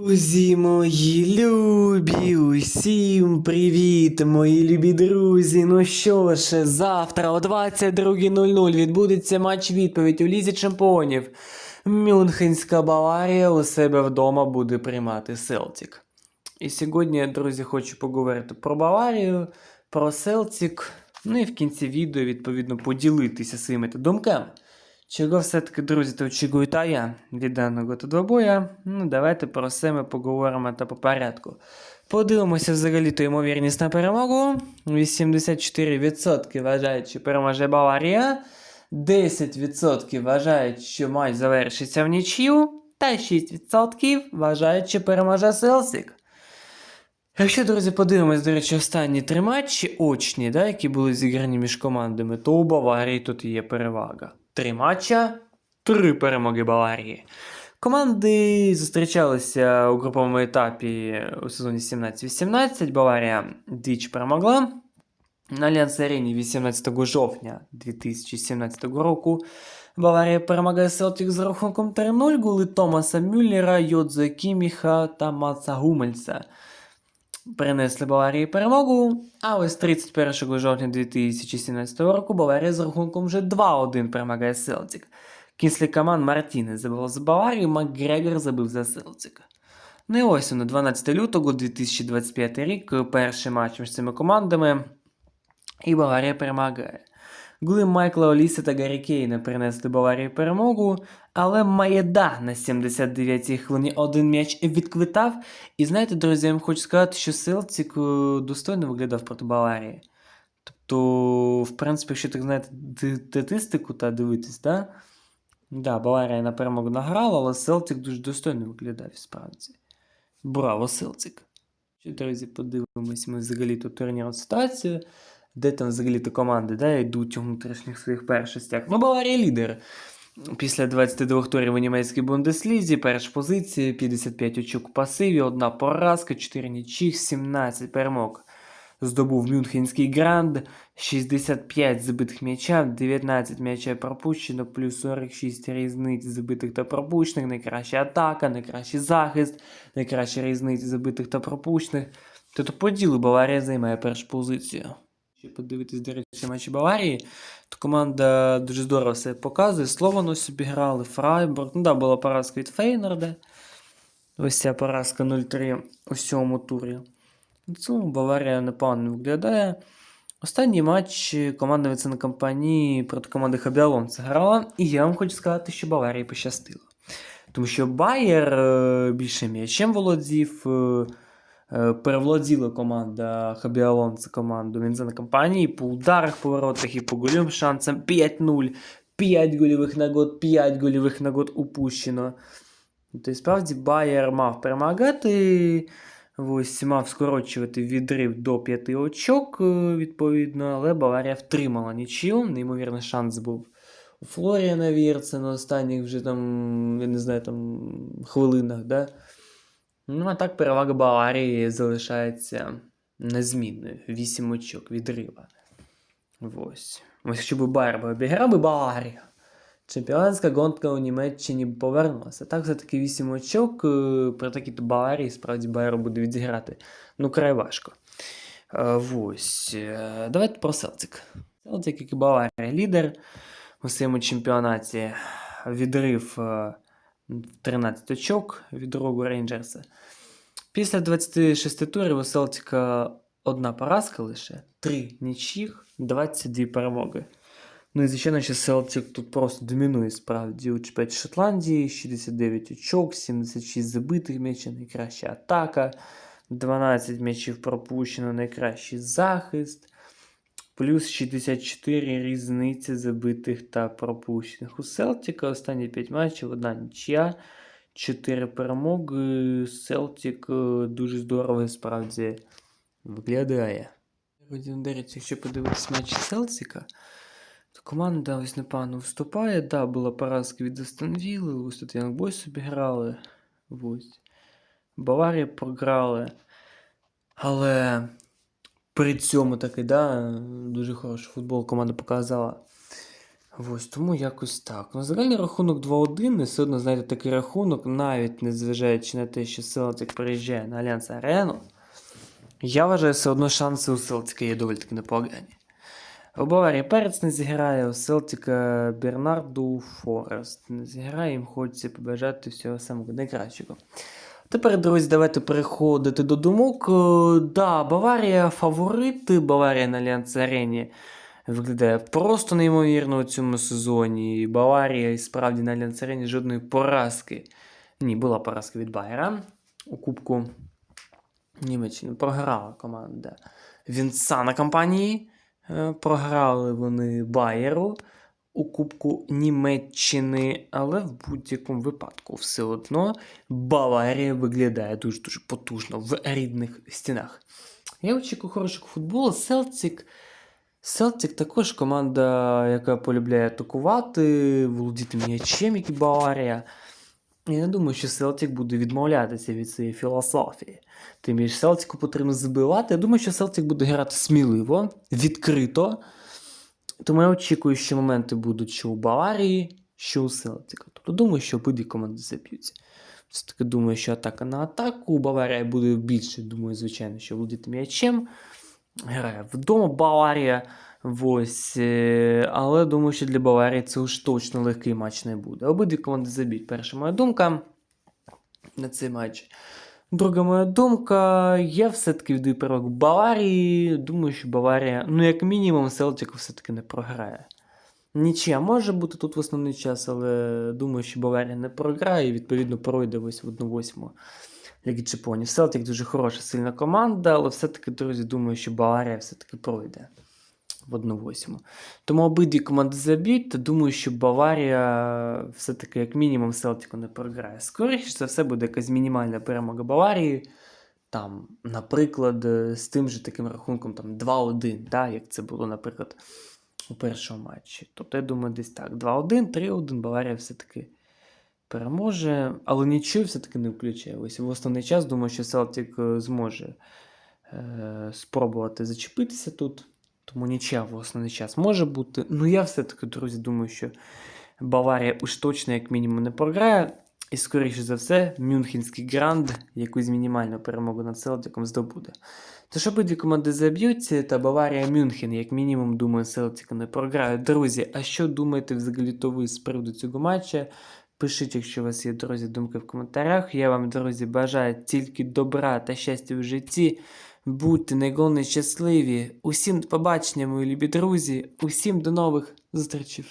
Друзі мої любі, усім привіт, мої любі друзі. Ну що ж, завтра о 22.00 відбудеться матч відповідь у Лізі Чемпіонів. Мюнхенська Баварія у себе вдома буде приймати Селтік. І сьогодні, друзі, хочу поговорити про Баварію, про Селтік. Ну і в кінці відео, відповідно, поділитися своїми думками. Чого все-таки, друзі, то очікую та я від даного та двобоя? Ну, давайте про все ми поговоримо та по порядку. Подивимося взагалі то ймовірність на перемогу. 84% вважають, що переможе Баварія, 10% вважають, що матч завершиться в нічию, та 6% вважають, що переможе Селсік. Якщо, друзі, подивимось, до речі, останні три матчі очні, да, які були зіграні між командами, то у Баварії тут є перевага. Три матча, три перемоги Баварії. Команди зустрічалися у груповому етапі у сезоні 17-18. Баварія двічі перемогла. На Альянс Арені 18 жовтня 2017 року Баварія перемагає Селтік з рахунком 3-0 голи Томаса Мюллера, Йодзе Кіміха та Маца Гумельса принесли Баварії перемогу. А ось 31 жовтня 2017 року Баварія з рахунком вже 2-1 перемагає Селтік. Кінслі каман Мартінес забив за Баварію, Макгрегор забив за Селтік. Ну ось на 12 лютого 2025 рік, перший матч між цими командами. І Баварія перемагає. Голи Майкла Оліса та Гаррі Кейна принесли Баварії перемогу, але Маєда на 79-й хвилині один м'яч відквитав. І знаєте, друзі, я вам хочу сказати, що Селтік е, достойно виглядав проти Баварії. Тобто, в принципі, якщо так знаєте, статистику та дивитись, да? Да, Баварія на перемогу награла, але Селтік дуже достойно виглядав справді. Браво, Селтік! Що, друзі, подивимось ми взагалі тут турнірну ситуацію, де там взагалі то команди да, йдуть у внутрішніх своїх першостях. Ну, Баварія лідер. Після 22 турів у німецькій Бундеслізі, перша позиція, 55 очок у пасиві, одна поразка, 4 нічих, 17 перемог. Здобув Мюнхенський гранд, 65 забитих м'яча, 19 м'яча пропущено, плюс 46 різниць забитих та пропущених, найкраща атака, найкращий захист, найкраща різниця забитих та пропущених. Тобто по ділу Баварія займає першу позицію. Якщо подивитись, до речі, матчі Баварії, то команда дуже здорово себе показує. Словано собі грали, Фрайбург. Ну да, була поразка від Фейнорда. Ось ця поразка 0-3 у сьомому турі. В цілому Баварія непогано виглядає. Останній матч команда Віцена компанії проти команди Хабіалон грала. І я вам хочу сказати, що Баварії пощастило. Тому що Байер е, більше м'ячем володів. Е, Перевладіла команда Хабіалон це команду Вінзена компанії по ударах, поворотах і по гольовим шансам 5-0, 5 гольових нагод, 5 гольових нагод упущено. Тобто, справді, Байер мав перемагати, ось мав скорочувати відрив до 5 очок, е, відповідно, але Баварія втримала нічию. Неймовірний шанс був у Флоріана Вірца на останніх вже там, я не знаю, там хвилинах, да? Ну, а так перевага Баварії залишається незмінною. 8 очок відрива. Ось. Ось якщо б Байер обіграв би Баварію. Чемпіонська гонка у Німеччині повернулася. Так, все-таки 8 очок е, при такій то Баварії справді Байеру буде відіграти. Ну, край важко. Е, Ось. Е, Давайте про Селтик. Селтик, як і Баварія, лідер у своєму чемпіонаті. Відрив 13 очок від другого Рейнджерса. Після 26 турів у Селтика одна поразка лише, 3 нічих, 22 перемоги. Ну і звичайно, що Селтик тут просто домінує справді у чемпіонаті Шотландії, 69 очок, 76 забитих м'ячів, найкраща атака, 12 м'ячів пропущено, найкращий захист, плюс 64 різниці забитих та пропущених. У Селтика останні 5 матчів, одна нічия, 4 перемоги. Селтик е, дуже здорово справді виглядає. Якщо подивитись матчі Селтика, то команда ось непогано вступає. Да, була поразка від Астон Вілли, ось тут Boys обіграли. Ось. Баварія програли. Але при цьому таки, да, дуже хороший футбол команда показала. Ось тому якось так. Ну, загальний рахунок 2-1, і все одно, знаєте, такий рахунок, навіть незважаючи на те, що Селтик переїжджає на Альянс Арену, я вважаю, все одно шанси у Селтика є доволі таки непогані. У Баварії Перець не зіграє, у Селтика Бернарду Форест не зіграє, їм хочеться побажати всього самого найкращого. Тепер, друзі, давайте переходити до думок. Е, Да, Баварія фаворити, Баварія на Альянс Арені виглядає просто неймовірно у цьому сезоні. І Баварія і справді на Альянс Арені жодної поразки. Ні, була поразка від Байера у Кубку Німеччини. Програла команда Вінца на кампанії. Е, Програли вони Байеру у Кубку Німеччини, але в будь-якому випадку все одно Баварія виглядає дуже-дуже потужно в рідних стінах. Я очікую хорошого футболу. Селтик. Селтик також команда, яка полюбляє атакувати, володіти м'ячем, як і Баварія. Я не думаю, що Селтик буде відмовлятися від цієї філософії. Тим більше Селтику потрібно забивати. Я думаю, що Селтик буде грати сміливо, відкрито. Тому я очікую, що моменти будуть що у Баварії, що у Селтика. Тобто думаю, що обидві команди заб'ються. Все-таки думаю, що атака на атаку. У Баварія буде більше, думаю, звичайно, що володіти м'ячем. Грає вдома Баварія. Ось, е, але думаю, що для Баварії це уж точно легкий матч не буде. Обидві команди заб'ють. Перша моя думка на цей матч. Друга моя думка, я все-таки віддаю перевагу Баварії. Думаю, що Баварія, ну, як мінімум, Селтику все-таки не програє. Нічия може бути тут в основний час, але думаю, що Баварія не програє і відповідно пройде ось в 1-8 Ліги Чемпіонів. Селтик дуже хороша, сильна команда, але все-таки, друзі, думаю, що Баварія все-таки пройде в 1-8. Тому обидві команди заб'ють, та думаю, що Баварія все-таки, як мінімум, Селтику не програє. Скоріше за все буде якась мінімальна перемога Баварії. Там, наприклад, з тим же таким рахунком там 2-1, да, як це було, наприклад, у першому матчі. Тобто, я думаю, десь так. 2-1, 3-1, Баварія все-таки переможе, але нічого все-таки не включає. Ось в основний час думаю, що Селтик е, зможе е, спробувати зачепитися тут. Тому нічия в основний час може бути. Ну, я все-таки, друзі, думаю, що Баварія уж точно, як мінімум, не програє. І, скоріше за все, Мюнхенський гранд якусь мінімальну перемогу над Селтиком здобуде. Тож обидві команди заб'ються, та Баварія Мюнхен, як мінімум, думаю, Селтика не програє. Друзі, а що думаєте взагалі то ви з приводу цього матча? Пишіть, якщо у вас є, друзі, думки в коментарях. Я вам, друзі, бажаю тільки добра та щастя в житті. Будьте найголовніше щасливі. Усім до побачення, мої любі друзі. Усім до нових зустрічей.